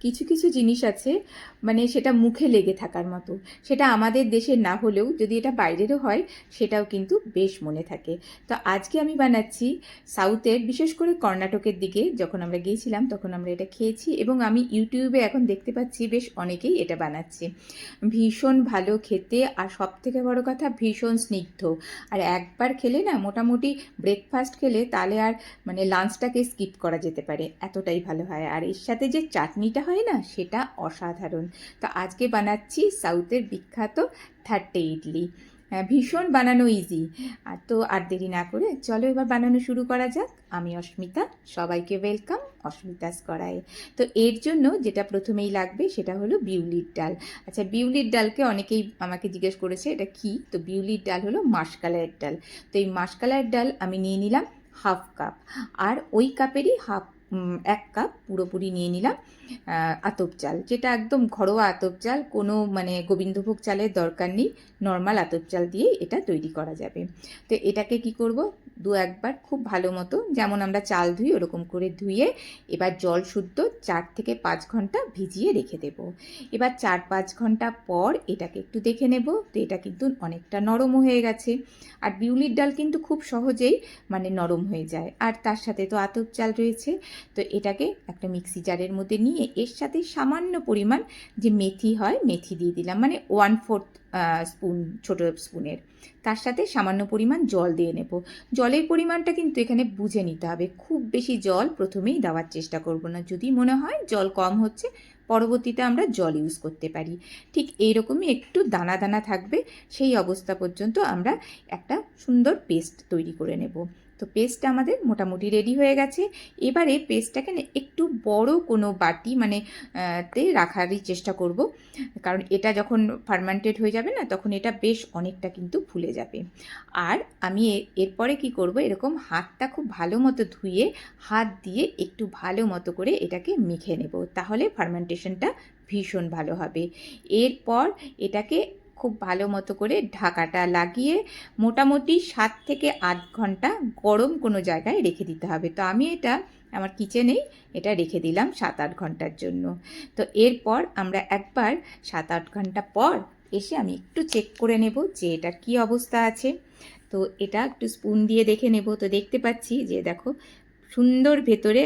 কিছু কিছু জিনিস আছে মানে সেটা মুখে লেগে থাকার মতো। সেটা আমাদের দেশের না হলেও যদি এটা বাইরেরও হয়, সেটাও কিন্তু বেশ মনে থাকে। তো আজকে আমি বানাচ্ছি সাউথের, বিশেষ করে কর্ণাটকের দিকে, যখন আমরা গিয়েছিলাম তখন আমরা এটা খেয়েছি এবং আমি ইউটিউবে এখন দেখতে পাচ্ছি বেশ অনেকেই এটা বানাচ্ছে। ভীষণ ভালো খেতে আর সব থেকে বড় কথা ভীষণ স্নিগ্ধ। আর একবার খেলে না মোটামুটি ব্রেকফাস্ট খেলে তাহলে আর মানে লাঞ্চটাকে স্কিপ করা যেতে পারে, এতটাই ভালো হয়। আর এর সাথে যে চাটনিটা হয় না? সেটা অসাধারণ। তো আজকে বানাচ্ছি সাউথের বিখ্যাত থার্টে ইডলি। হ্যাঁ, ভীষণ বানানো ইজি আর তো আর দেরি না করে চলো এবার বানানো শুরু করা যাক। আমি অস্মিতা সবাইকে ওয়েলকাম অস্মিতাস করায়। তো এর জন্য যেটা প্রথমেই লাগবে সেটা হলো বিউলির ডাল। আচ্ছা বিউলির ডালকে অনেকেই আমাকে জিজ্ঞেস করেছে এটা কি? তো বিউলির ডাল হলো মাসকালাইয়ের ডাল। তো এই মাসকালাইয়ের ডাল আমি নিয়ে নিলাম হাফ কাপ। আর ওই কাপেরই হাফ এক কাপ পুরোপুরি নিয়ে নিলাম আতপ চাল। যেটা একদম ঘরোয়া আতপ চাল, কোনো মানে গোবিন্দভোগ চালের দরকার নেই নর্মাল আতপ চাল দিয়ে এটা তৈরি করা যাবে। তো এটাকে কি করব? দু একবার খুব ভালো মতো, যেমন আমরা চাল ধুই ওরকম করে ধুয়ে, এবার জল শুদ্ধ চার থেকে পাঁচ ঘণ্টা ভিজিয়ে রেখে দেব। এবার চার পাঁচ ঘণ্টা পর এটাকে একটু দেখে নেব, তো এটা কিন্তু অনেকটা নরম হয়ে গেছে। আর বিউলির ডাল কিন্তু খুব সহজেই মানে নরম হয়ে যায়। আর তার সাথে তো আতপ চাল রয়েছে তো এটাকে একটা মিক্সি জারের মধ্যে নিয়ে এর সাথে সামান্য পরিমাণ যে মেথি হয়, মেথি দিয়ে দিলাম। মানে ওয়ান ফোর্থ স্পুন, ছোট স্পুনের। তার সাথে সামান্য পরিমাণ জল দিয়ে নেব। জলের পরিমাণটা কিন্তু এখানে বুঝে নিতে হবে। খুব বেশি জল প্রথমেই দেওয়ার চেষ্টা করব না। যদি মনে হয় জল কম হচ্ছে, পরবর্তীতে আমরা জল ইউজ করতে পারি। ঠিক এইরকমই একটু দানা দানা থাকবে। সেই অবস্থা পর্যন্ত আমরা একটা সুন্দর পেস্ট তৈরি করে নেব। তো পেস্টটা আমাদের মোটামুটি রেডি হয়ে গেছে। এবারে পেস্টটাকে একটু বড় কোনো বাটি মানে তে রাখারই চেষ্টা করব। কারণ এটা যখন ফার্মান্টেড হয়ে যাবে না, তখন এটা বেশ অনেকটা কিন্তু ফুলে যাবে। আর আমি এরপরে কি করব, এরকম হাতটা খুব ভালো মতো ধুয়ে, হাত দিয়ে একটু ভালো মতো করে এটাকে মেখে নেব। তাহলে ফার্মেন্টেশনটা ভীষণ ভালো হবে। এরপর এটাকে খুব ভালো মতো করে ঢাকাটা লাগিয়ে মোটামুটি সাত থেকে আট ঘণ্টা গরম কোনো জায়গায় রেখে দিতে হবে। তো আমি এটা আমার কিচেনেই এটা রেখে দিলাম সাত আট ঘণ্টার জন্য। তো এরপর আমরা একবার সাত আট ঘণ্টা পর এসে আমি একটু চেক করে নেব যে এটার কী অবস্থা আছে। তো এটা একটু স্পুন দিয়ে দেখে নেব। তো দেখতে পাচ্ছি যে দেখো সুন্দর ভেতরে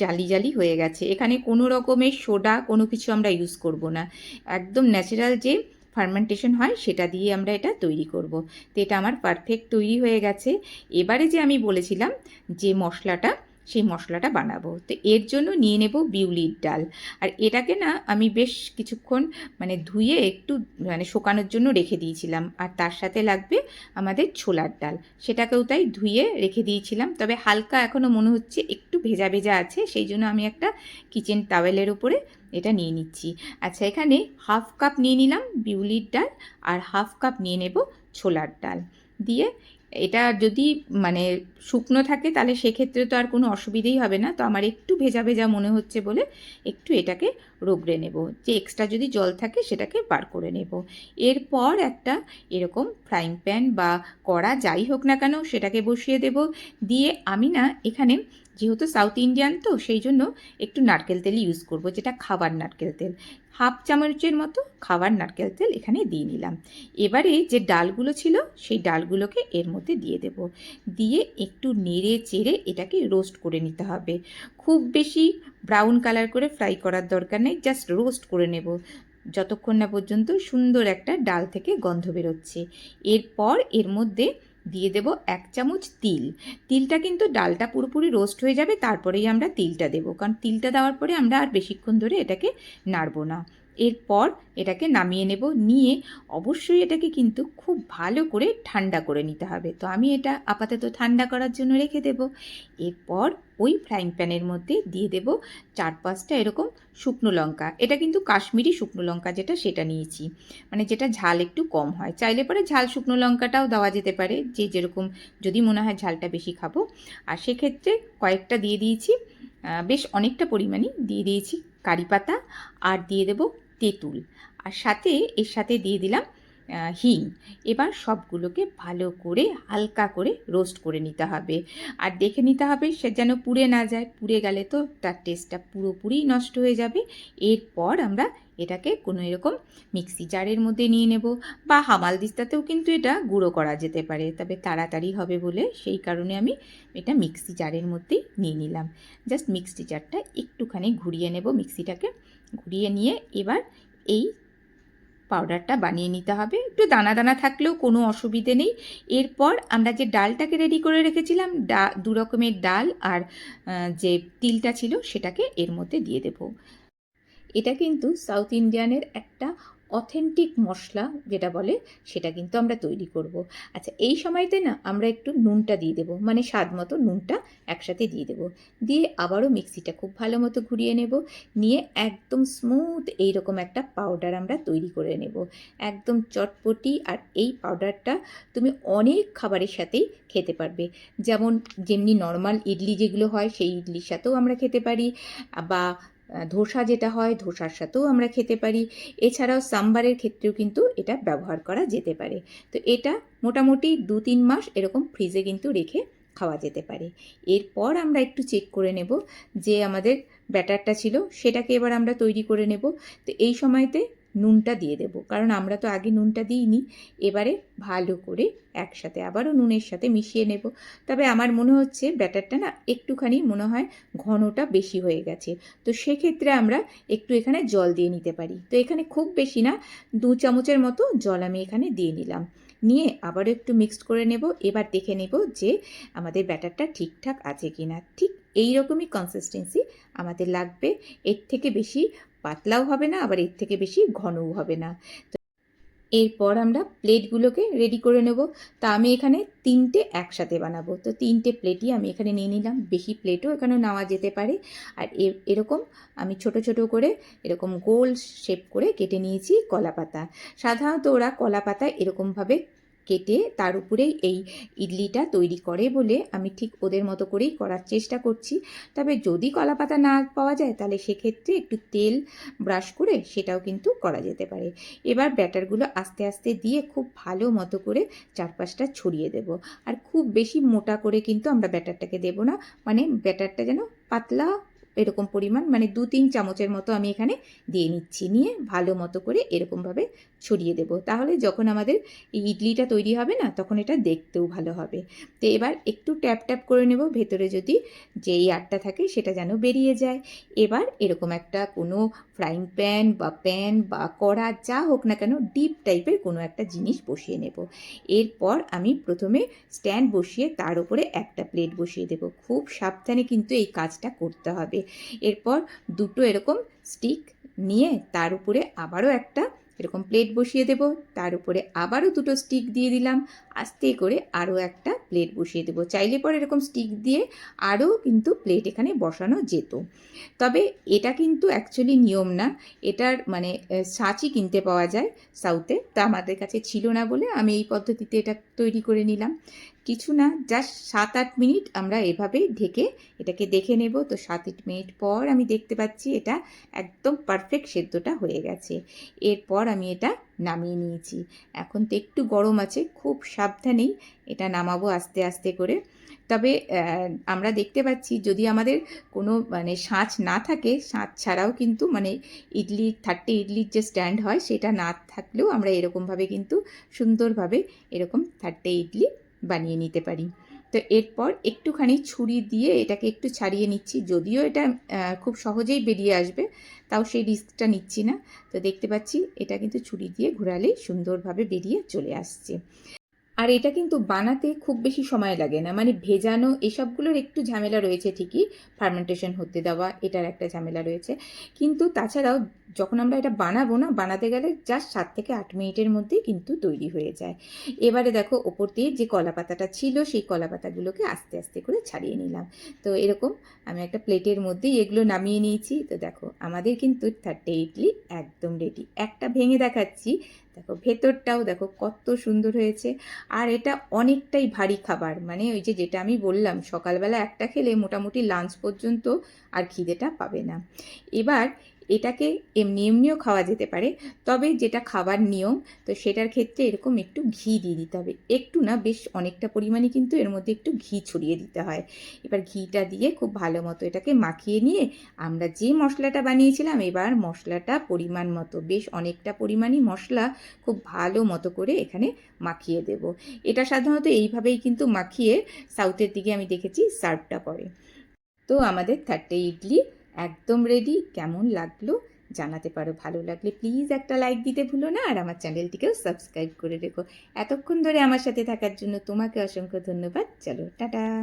জালি জালি হয়ে গেছে। এখানে কোনো রকমের সোডা কোনো কিছু আমরা ইউজ করব না। একদম ন্যাচারাল যে ফার্মেন্টেশন হয়, সেটা দিয়ে আমরা এটা তৈরি করব। তো এটা আমার পারফেক্ট তৈরি হয়ে গেছে। এবারে যে আমি বলেছিলাম যে মশলাটা সেই মশলাটা বানাবো। তো এর জন্য নিয়ে নেব বিউলির ডাল। আর এটাকে না আমি বেশ কিছুক্ষণ মানে ধুয়ে একটু মানে শুকানোর জন্য রেখে দিয়েছিলাম। আর তার সাথে লাগবে আমাদের ছোলার ডাল। সেটাকেও তাই ধুয়ে রেখে দিয়েছিলাম। তবে হালকা এখনও মনে হচ্ছে একটু ভেজা ভেজা আছে। সেই জন্য আমি একটা কিচেন টাওয়েলের উপরে এটা নিয়ে নিচ্ছি। আচ্ছা এখানে হাফ কাপ নিয়ে নিলাম বিউলির ডাল। আর হাফ কাপ নিয়ে নেব ছোলার ডাল। দিয়ে এটা যদি মানে শুকনো থাকে, তাহলে সেক্ষেত্রে তো আর কোনো অসুবিধেই হবে না। তো আমার একটু ভেজা ভেজা মনে হচ্ছে বলে একটু এটাকে রোগড়ে নেব। যে এক্সট্রা যদি জল থাকে, সেটাকে বার করে নেব। এরপর একটা এরকম ফ্রাইং প্যান বা কড়া যাই হোক না কেন, সেটাকে বসিয়ে দেব। দিয়ে আমি না এখানে যেহেতু সাউথ ইন্ডিয়ান তো, সেই জন্য একটু নারকেল তেল ইউজ করব, যেটা খাবার নারকেল তেল। হাফ চামচের মতো খাবার নারকেল তেল এখানে দিয়ে নিলাম। এবারে যে ডালগুলো ছিল, সেই ডালগুলোকে এর মধ্যে দিয়ে দেব। দিয়ে একটু নেড়ে চেড়ে এটাকে রোস্ট করে নিতে হবে। খুব বেশি ব্রাউন কালার করে ফ্রাই করার দরকার নেই জাস্ট রোস্ট করে নেব। যতক্ষণ না পর্যন্ত সুন্দর একটা ডাল থেকে গন্ধ বেরোচ্ছে। এরপর এর মধ্যে দিয়ে দেব এক চামচ তিল। তিলটা কিন্তু ডালটা পুরোপুরি রোস্ট হয়ে যাবে, তারপরেই আমরা তিলটা দেবো। কারণ তিলটা দেওয়ার পরে আমরা আর বেশিক্ষণ ধরে এটাকে নাড়বো না। এরপর এটাকে নামিয়ে নেব, নিয়ে অবশ্যই এটাকে কিন্তু খুব ভালো করে ঠান্ডা করে নিতে হবে। তো আমি এটা আপাতত ঠান্ডা করার জন্য রেখে দেব। এরপর ওই ফ্রাইং প্যানের মধ্যে দিয়ে দেব চার পাঁচটা এরকম শুকনো লঙ্কা। এটা কিন্তু কাশ্মীরি শুকনো লঙ্কা যেটা, সেটা নিয়েছি। মানে যেটা ঝাল একটু কম হয়। চাইলে পরে ঝাল শুকনো লঙ্কাটাও দেওয়া যেতে পারে। যে যেরকম যদি মনে হয় ঝালটা বেশি খাব। আর সেক্ষেত্রে কয়েকটা দিয়ে দিয়েছি বেশ অনেকটা পরিমাণে দিয়ে দিয়েছি কারি পাতা। আর দিয়ে দেব তেঁতুল। আর সাথে, এর সাথে দিয়ে দিলাম হিং। এবার সবগুলোকে ভালো করে হালকা করে রোস্ট করে নিতে হবে। আর দেখে নিতে হবে সে যেন পুড়ে না যায়। পুড়ে গেলে তো তার টেস্টটা পুরোপুরি নষ্ট হয়ে যাবে। এরপর আমরা এটাকে কোনো এরকম মিক্সি জারের মধ্যে নিয়ে নেব। বা হামাল দিস্তাতেও কিন্তু এটা গুঁড়ো করা যেতে পারে। তবে তাড়াতাড়ি হবে বলে সেই কারণে আমি এটা মিক্সি জারের মধ্যেই নিয়ে নিলাম। জাস্ট মিক্সি জারটা একটুখানি ঘুরিয়ে নেব। মিক্সিটাকে ঘুরিয়ে নিয়ে এবার এই পাউডারটা বানিয়ে নিতে হবে। একটু দানা দানা থাকলেও কোনো অসুবিধে নেই। এরপর আমরা যে ডালটাকে রেডি করে রেখেছিলাম, ডা দু রকমের ডাল আর যে তিলটা ছিল সেটাকে এর মধ্যে দিয়ে দেব। এটা কিন্তু সাউথ ইন্ডিয়ানের একটা অথেন্টিক মশলা যেটা বলে, সেটা কিন্তু আমরা তৈরি করব। আচ্ছা এই সময়তে না আমরা একটু নুনটা দিয়ে দেবো মানে স্বাদ মতো নুনটা একসাথে দিয়ে দেবো। দিয়ে আবারও মিক্সিটা খুব ভালো মতো ঘুরিয়ে নেব। নিয়ে একদম স্মুথ এইরকম একটা পাউডার আমরা তৈরি করে নেব। একদম চটপটি আর এই পাউডারটা তুমি অনেক খাবারের সাথেই খেতে পারবে। যেমন যেমনি নর্মাল ইডলি যেগুলো হয়, সেই ইডলির সাথেও আমরা খেতে পারি। বা ধোসা যেটা হয়, ধোসার সাথেও আমরা খেতে পারি। এছাড়াও সাম্বারের ক্ষেত্রেও কিন্তু এটা ব্যবহার করা যেতে পারে। তো এটা মোটামুটি দু তিন মাস এরকম ফ্রিজে কিন্তু রেখে খাওয়া যেতে পারে। এরপর আমরা একটু চেক করে নেব যে আমাদের ব্যাটারটা ছিল, সেটাকে এবার আমরা তৈরি করে নেব। তো এই সময়তে নুনটা দিয়ে দেব। কারণ আমরা তো আগে নুনটা দিইনি, এবারে ভালো করে একসাথে আবারও নুনের সাথে মিশিয়ে নেব। তবে আমার মনে হচ্ছে ব্যাটারটা না একটুখানি মনে হয় ঘনটা বেশি হয়ে গেছে। তো সেক্ষেত্রে আমরা একটু এখানে জল দিয়ে নিতে পারি। তো এখানে খুব বেশি না, দু চামচের মতো জল আমি এখানে দিয়ে নিলাম। নিয়ে আবারও একটু মিক্সড করে নেব। এবার দেখে নেব যে আমাদের ব্যাটারটা ঠিকঠাক আছে কি না ঠিক এই রকমই কনসিস্টেন্সি আমাদের লাগবে। এর থেকে বেশি পাতলাও হবে না, আবার এর থেকে বেশি ঘনও হবে না। এরপর আমরা প্লেটগুলোকে রেডি করে নেব। তা আমি এখানে তিনটে একসাথে বানাবো। তো তিনটে প্লেটই আমি এখানে নিয়ে নিলাম। বেশি প্লেটও এখানে নেওয়া যেতে পারে। আর এরকম আমি ছোট ছোট করে এরকম গোল শেপ করে কেটে নিয়েছি কলা পাতা সাধারণত ওরা কলা পাতা এরকমভাবে কেটে তার উপরেই এই ইডলিটা তৈরি করে বলে আমি ঠিক ওদের মতো করেই করার চেষ্টা করছি। তবে যদি কলা পাতা না পাওয়া যায় তাহলে সেক্ষেত্রে একটু তেল ব্রাশ করে সেটাও কিন্তু করা যেতে পারে। এবার ব্যাটারগুলো আস্তে আস্তে দিয়ে খুব ভালো মতো করে চারপাশটা ছড়িয়ে দেব। আর খুব বেশি মোটা করে কিন্তু আমরা ব্যাটারটাকে দেব না। মানে ব্যাটারটা যেন পাতলা এরকম পরিমাণ মানে দু তিন চামচের মতো আমি এখানে দিয়ে নিচ্ছি। নিয়ে ভালো মতো করে এরকমভাবে ছড়িয়ে দেব। তাহলে যখন আমাদের ইডলিটা তৈরি হবে না, তখন এটা দেখতেও ভালো হবে। তো এবার একটু ট্যাপ ট্যাপ করে নেব, ভেতরে যদি যেই আটটা থাকে সেটা যেন বেরিয়ে যায়। এবার এরকম একটা কোনো ফ্রাইং প্যান বা প্যান বা কড়া যা হোক না কেন, ডিপ টাইপের কোনো একটা জিনিস বসিয়ে নেব। এরপর আমি প্রথমে স্ট্যান্ড বসিয়ে তার উপরে একটা প্লেট বসিয়ে দেব। খুব সাবধানে কিন্তু এই কাজটা করতে হবে। এরপর দুটো এরকম স্টিক নিয়ে তার উপরে আবারও একটা এরকম প্লেট বসিয়ে দেব। তার উপরে আবারও দুটো স্টিক দিয়ে দিলাম। আস্তে করে আরও একটা প্লেট বসিয়ে দেবো। চাইলে পরে এরকম স্টিক দিয়ে আরও কিন্তু প্লেট এখানে বসানো যেত। তবে এটা কিন্তু অ্যাকচুয়ালি নিয়ম না। এটার মানে ছাঁচই কিনতে পাওয়া যায় সাউথে তা আমাদের কাছে ছিল না বলে আমি এই পদ্ধতিতে এটা তৈরি করে নিলাম। কিছু না জাস্ট সাত আট মিনিট আমরা এভাবেই ঢেকে এটাকে দেখে নেব। তো সাত আট মিনিট পর আমি দেখতে পাচ্ছি এটা একদম পারফেক্ট সেদ্ধটা হয়ে গেছে। এরপর আমি এটা নামিয়ে নিয়েছি। এখন তো একটু গরম আছে, খুব সাবধানেই এটা নামাবো আস্তে আস্তে করে। তবে আমরা দেখতে পাচ্ছি যদি আমাদের কোনো মানে সাঁচ না থাকে, সাঁচ ছাড়াও কিন্তু মানে ইডলি, থার্টি ইডলির যে স্ট্যান্ড হয় সেটা না থাকলেও আমরা এরকমভাবে কিন্তু সুন্দরভাবে এরকম থার্টি ইডলি বানিয়ে নিতে পারি। তো এরপর একটুখানি ছুরি দিয়ে এটাকে একটু ছাড়িয়ে নিচ্ছি। যদিও এটা খুব সহজেই বেরিয়ে আসবে, তাও সেই রিস্কটা নিচ্ছি না। তো দেখতে পাচ্ছি এটা কিন্তু ছুরি দিয়ে ঘোরালেই সুন্দরভাবে বেরিয়ে চলে আসছে। আর এটা কিন্তু বানাতে খুব বেশি সময় লাগে না। মানে ভেজানো এসবগুলোর একটু ঝামেলা রয়েছে ঠিকই ফার্মেন্টেশন হতে দেওয়া, এটার একটা ঝামেলা রয়েছে। কিন্তু তাছাড়াও যখন আমরা এটা বানাবো না, বানাতে গেলে জাস্ট সাত থেকে আট মিনিটের মধ্যে কিন্তু তৈরি হয়ে যায়। এবারে দেখো, ওপর দিয়ে যে কলা পাতাটা ছিল, সেই কলা পাতাগুলোকে আস্তে আস্তে করে ছাড়িয়ে নিলাম। তো এরকম আমি একটা প্লেটের মধ্যেই এগুলো নামিয়ে নিয়েছি। তো দেখো, আমাদের কিন্তু থার্টি ইডলি একদম রেডি একটা ভেঙে দেখাচ্ছি দেখো, ভেতরটাও দেখো কত সুন্দর হয়েছে। আর এটা অনেকটাই ভারী খাবার। মানে ওই যে যেটা আমি বললাম, সকালবেলা একটা খেলে মোটামুটি লাঞ্চ পর্যন্ত আর খিদেটা পাবে না। এবার এটাকে এমনি এমনিও খাওয়া যেতে পারে। তবে যেটা খাবার নিয়ম, তো সেটার ক্ষেত্রে এরকম একটু ঘি দিয়ে দিতে হবে। একটু না, বেশ অনেকটা পরিমাণে কিন্তু এর মধ্যে একটু ঘি ছড়িয়ে দিতে হয়। এবার ঘিটা দিয়ে খুব ভালো মতো এটাকে মাখিয়ে নিয়ে আমরা যে মশলাটা বানিয়েছিলাম, এবার মশলাটা পরিমাণ মতো, বেশ অনেকটা পরিমাণই মশলা খুব ভালো মতো করে এখানে মাখিয়ে দেব। এটা সাধারণত এইভাবেই কিন্তু মাখিয়ে সাউথের দিকে আমি দেখেছি সার্ভটা করে। তো আমাদের থার্ডে ইডলি একদম রেডি কেমন লাগল জানাতে পারো। ভালো লাগলে প্লিজ একটা লাইক দিতে ভুলো না, আর আমার চ্যানেলটিকেও সাবস্ক্রাইব করে রেখো। এতক্ষণ ধরে আমার সাথে থাকার জন্য তোমাকে অসংখ্য ধন্যবাদ। চলো, টাটা।